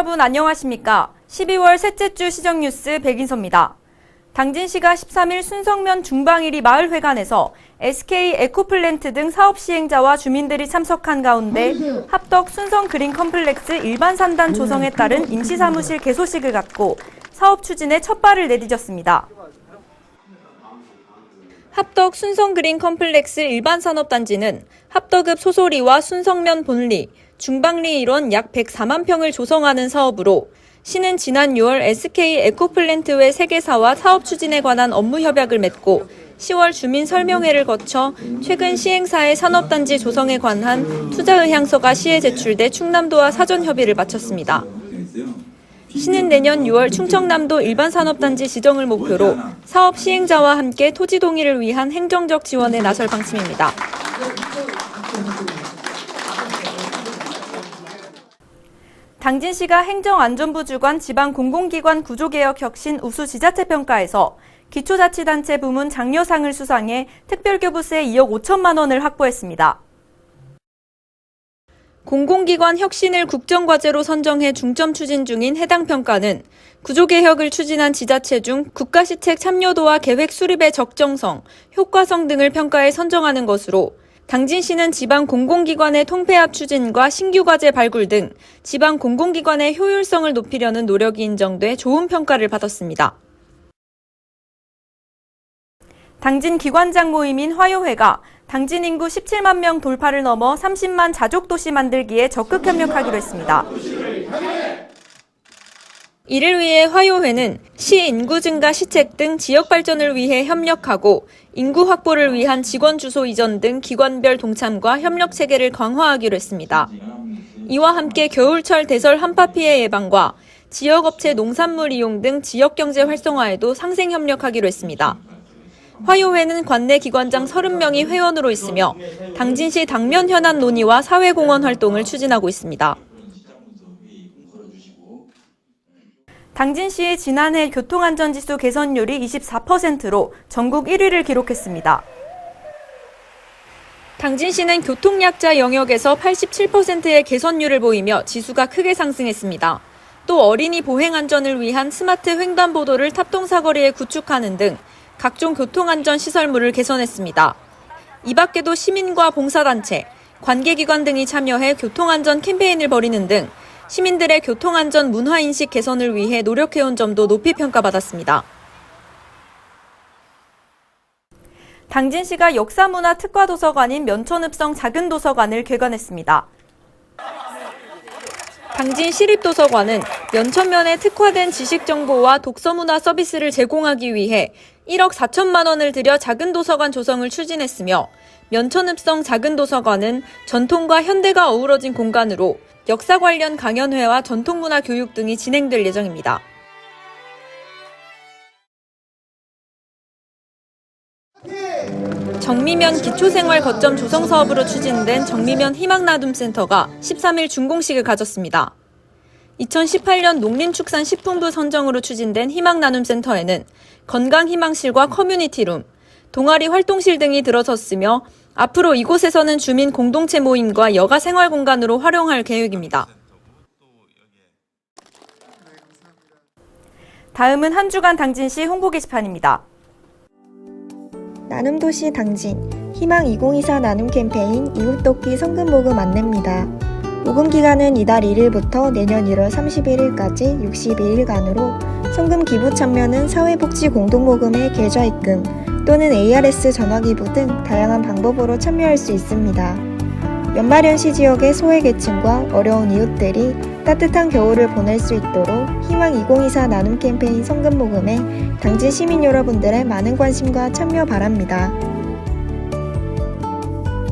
여러분 안녕하십니까? 12월 셋째 주 시정 뉴스 백인서입니다. 당진시가 13일 순성면 중방일이 마을회관에서 SK 에코플랜트 등 사업 시행자와 주민들이 참석한 가운데 합덕 순성 그린 컴플렉스 일반 산단 조성에 따른 임시사무실 개소식을 갖고 사업 추진에 첫 발을 내디뎠습니다. 합덕 순성 그린 컴플렉스 일반 산업단지는 합덕읍 소소리와 순성면 본리, 중방리 일원 약 104만 평을 조성하는 사업으로 시는 지난 6월 SK 에코플랜트 외 세계사와 사업 추진에 관한 업무 협약을 맺고 10월 주민 설명회를 거쳐 최근 시행사의 산업단지 조성에 관한 투자 의향서가 시에 제출돼 충남도와 사전 협의를 마쳤습니다. 시는 내년 6월 충청남도 일반 산업단지 지정을 목표로 사업 시행자와 함께 토지 동의를 위한 행정적 지원에 나설 방침입니다. 당진시가 행정안전부 주관 지방 공공기관 구조개혁 혁신 우수 지자체 평가에서 기초자치단체 부문 장려상을 수상해 특별교부세 2억 5천만 원을 확보했습니다. 공공기관 혁신을 국정과제로 선정해 중점 추진 중인 해당 평가는 구조개혁을 추진한 지자체 중 국가시책 참여도와 계획 수립의 적정성, 효과성 등을 평가해 선정하는 것으로 당진 시는 지방 공공기관의 통폐합 추진과 신규 과제 발굴 등 지방 공공기관의 효율성을 높이려는 노력이 인정돼 좋은 평가를 받았습니다. 당진 기관장 모임인 화요회가 당진 인구 17만 명 돌파를 넘어 30만 자족 도시 만들기에 적극 협력하기로 했습니다. 이를 위해 화요회는 시 인구 증가 시책 등 지역 발전을 위해 협력하고 인구 확보를 위한 직원 주소 이전 등 기관별 동참과 협력 체계를 강화하기로 했습니다. 이와 함께 겨울철 대설 한파 피해 예방과 지역 업체 농산물 이용 등 지역 경제 활성화에도 상생 협력하기로 했습니다. 화요회는 관내 기관장 30명이 회원으로 있으며 당진시 당면 현안 논의와 사회공헌 활동을 추진하고 있습니다. 당진시의 지난해 교통안전지수 개선율이 24%로 전국 1위를 기록했습니다. 당진시는 교통약자 영역에서 87%의 개선율을 보이며 지수가 크게 상승했습니다. 또 어린이 보행 안전을 위한 스마트 횡단 보도를 탑동사거리에 구축하는 등 각종 교통안전 시설물을 개선했습니다. 이 밖에도 시민과 봉사단체, 관계기관 등이 참여해 교통안전 캠페인을 벌이는 등 시민들의 교통안전 문화인식 개선을 위해 노력해온 점도 높이 평가받았습니다. 당진시가 역사문화 특화도서관인 면천읍성 작은 도서관을 개관했습니다. 당진 시립도서관은 면천면에 특화된 지식 정보와 독서 문화 서비스를 제공하기 위해 1억 4천만 원을 들여 작은 도서관 조성을 추진했으며 면천읍성 작은 도서관은 전통과 현대가 어우러진 공간으로 역사 관련 강연회와 전통문화 교육 등이 진행될 예정입니다. 정미면 기초생활 거점 조성 사업으로 추진된 정미면 희망나눔센터가 13일 준공식을 가졌습니다. 2018년 농림축산식품부 선정으로 추진된 희망나눔센터에는 건강희망실과 커뮤니티룸, 동아리 활동실 등이 들어섰으며 앞으로 이곳에서는 주민 공동체 모임과 여가 생활 공간으로 활용할 계획입니다. 다음은 한 주간 당진시 홍보 게시판입니다. 나눔도시 당진 희망 2024 나눔 캠페인 이웃돕기 성금 모금 안내입니다. 모금 기간은 이달 1일부터 내년 1월 31일까지 62일간으로 성금 기부 참여는 사회복지 공동모금의 계좌 입금 또는 ARS 전화기부 등 다양한 방법으로 참여할 수 있습니다. 연말연시 지역의 소외계층과 어려운 이웃들이 따뜻한 겨울을 보낼 수 있도록 희망 2024 나눔 캠페인 성금 모금에 당진 시민 여러분들의 많은 관심과 참여 바랍니다.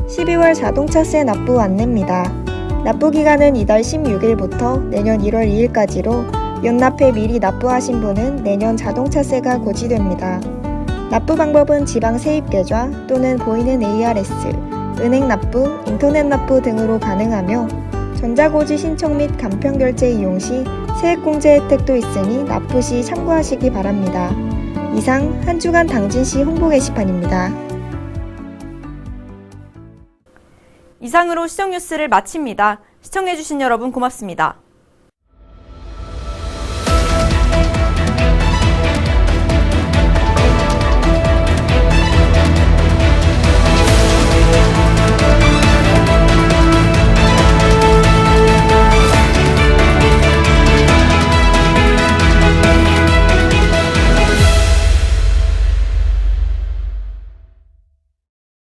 12월 자동차세 납부 안내입니다. 납부 기간은 이달 16일부터 내년 1월 2일까지로 연납해 미리 납부하신 분은 내년 자동차세가 고지됩니다. 납부 방법은 지방 세입 계좌 또는 보이는 ARS, 은행 납부, 인터넷 납부 등으로 가능하며 전자고지 신청 및 간편 결제 이용 시 세액공제 혜택도 있으니 납부 시 참고하시기 바랍니다. 이상 한 주간 당진시 홍보 게시판입니다. 이상으로 시정 뉴스를 마칩니다. 시청해주신 여러분 고맙습니다.